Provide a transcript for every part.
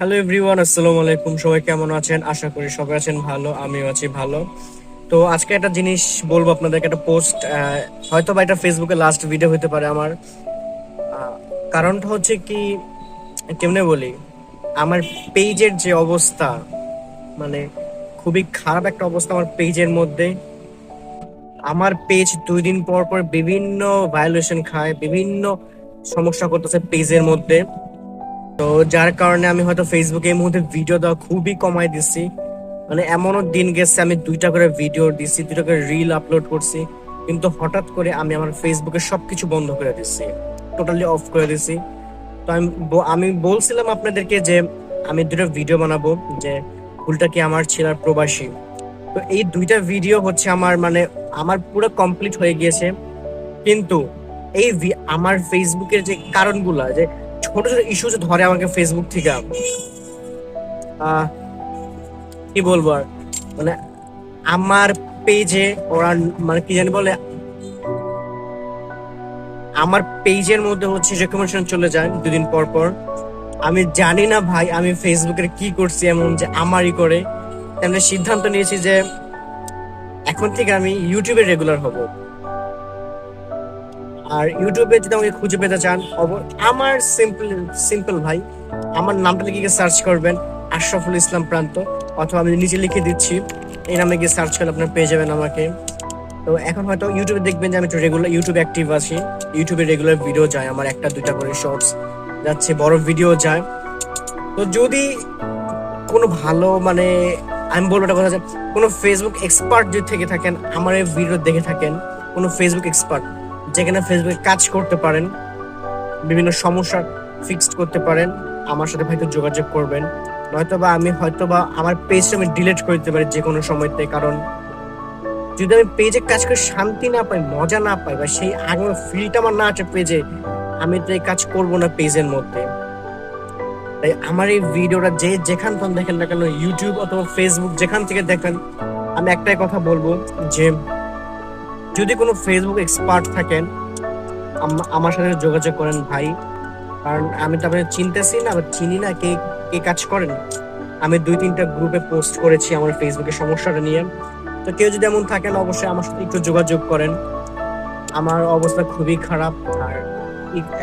Hello everyone আসসালামু আলাইকুম। সবাই কেমন আছেন? আশা করি সবাই আছেন ভালো, আমিও আছি ভালো। তো আজকে একটা জিনিস বলব আপনাদেরকে, একটা পোস্ট হয়তো বা এটা ফেসবুকে লাস্ট ভিডিও হতে পারে আমার। কারণটা হচ্ছে কি, কেমনে বলি, আমার পেজের যে অবস্থা মানে খুবই খারাপ একটা অবস্থা আমার পেজের মধ্যে। আমার পেজ দুই দিন পর পর বিভিন্ন ভায়োলেশন খায়, বিভিন্ন সমস্যা করতেছে পেজের মধ্যে। তো যার কারণে আমি হয়তো ফেসবুকে এই মুহূর্তে ভিডিও দেওয়া খুবই কমাই দিছি মানে এমনও দিন গেছে, আমি দুইটা করে ভিডিও দিছি দুইটা করে রিল আপলোড করছি। কিন্তু হঠাৎ করে আমি আমার ফেসবুকে সবকিছু বন্ধ করে দিচ্ছি টোটালি অফ করে দিছি তো আমি আমি বলছিলাম আপনাদেরকে যে আমি দুটো ভিডিও বানাবো, যে ভুলটা কি আমার ছিল প্রবাসী। তো এই দুইটা ভিডিও হচ্ছে আমার মানে আমার পুরো কমপ্লিট হয়ে গিয়েছে। কিন্তু এই আমার ফেসবুকের যে কারণগুলা, যে ছোট ছোট ইস্যু ধরে আমাকে ফেসবুক থেকে। কি বলব আর? মানে আমার পেজে ওরা মানে কি জানি বলে? আমার পেজের মধ্যে হচ্ছে রেকমেন্ডেশন চলে যায় দুদিন পর পর। আমি জানি না ভাই আমি ফেসবুকের কি করছি এমন যে আমারই করে। আমি সিদ্ধান্ত নিয়েছি যে এখন থেকে আমি ইউটিউবে রেগুলার হব। আর ইউটিউবে যদি আমাকে খুঁজে পেতে চান আমার সিম্পল সিম্পল ভাই, আমার নামটা লিখে সার্চ করবেন, আশরাফুল ইসলাম প্রান্ত, অথবা আমি নিচে লিখে দিচ্ছি, এই নামে গিয়ে সার্চ করলে আপনার পেয়ে যাবেন আমাকে। তো এখন হয়তো ইউটিউবে দেখবেন যে আমি একটু রেগুলার ইউটিউবে অ্যাক্টিভ আছি। ইউটিউবে রেগুলার ভিডিও যায়, আমার একটা, দুইটা করে শর্টস যাচ্ছে, বড় ভিডিও যায়। তো যদি কোনো ভালো মানে আমি বলব একটা কথা কোনো ফেসবুক এক্সপার্ট যদি থেকে থাকেন, আমার এই ভিডিও দেখে থাকেন, কোনো ফেসবুক এক্সপার্ট যেখানে ফেসবুকে কাজ করতে পারেন, বিভিন্ন সমস্যা ফিক্সড করতে পারেন, আমার সাথে হয়তো যোগাযোগ করবেন। নয়তো বা আমি হয়তো বা আমার পেজটা আমি ডিলিট করে দিতে পারি যে কোনো সময়তে, কারণ যদি আমি পেজে কাজ করে শান্তি না পাই, মজা না পাই, বা সেই আগ্রহ ফিলটা আমার না আছে পেজে আমি তো এই কাজ করব না পেজের মধ্যে। তাই আমার এই ভিডিওটা যে যেখান থেকে দেখেন না কেন ইউটিউব অথবা ফেসবুক যেখান থেকে দেখেন, আমি একটাই কথা বলব যে যদি কোনো ফেসবুক এক্সপার্ট থাকেন আমার সাথে যোগাযোগ করেন ভাই। কারণ আমি তো আপনাকে চিনতেছি না চিনি না কে কে কাজ করেন। আমি দুই তিনটা গ্রুপে পোস্ট করেছি আমার ফেসবুকে সমস্যাটা নিয়ে। তো কেউ যদি এমন থাকেন, অবশ্যই আমার সাথে একটু যোগাযোগ করেন। আমার অবস্থা খুবই খারাপ, আর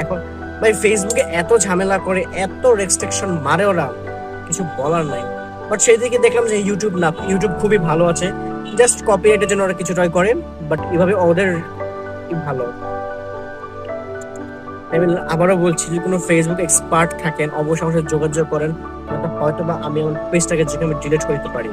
এখন ভাই ফেসবুকে এত ঝামেলা করে, এত রেস্ট্রিকশন মারে ওরা, কিছু বলার নাই। বাট সেই দিকে দেখলাম যে ইউটিউব না ইউটিউব খুবই ভালো আছে। জাস্ট কপিরাইটের জন্য ওরা কিছু ট্রাই করে বাট এভাবে ওদের ভালো। আমি আবারও বলছি, যদি কোনো ফেসবুক এক্সপার্ট থাকেন, অবশ্যই আমার সাথে যোগাযোগ করেন হয়তো বা আমি আমার পেজটাকে যেখানে ডিলিট করতে পারি।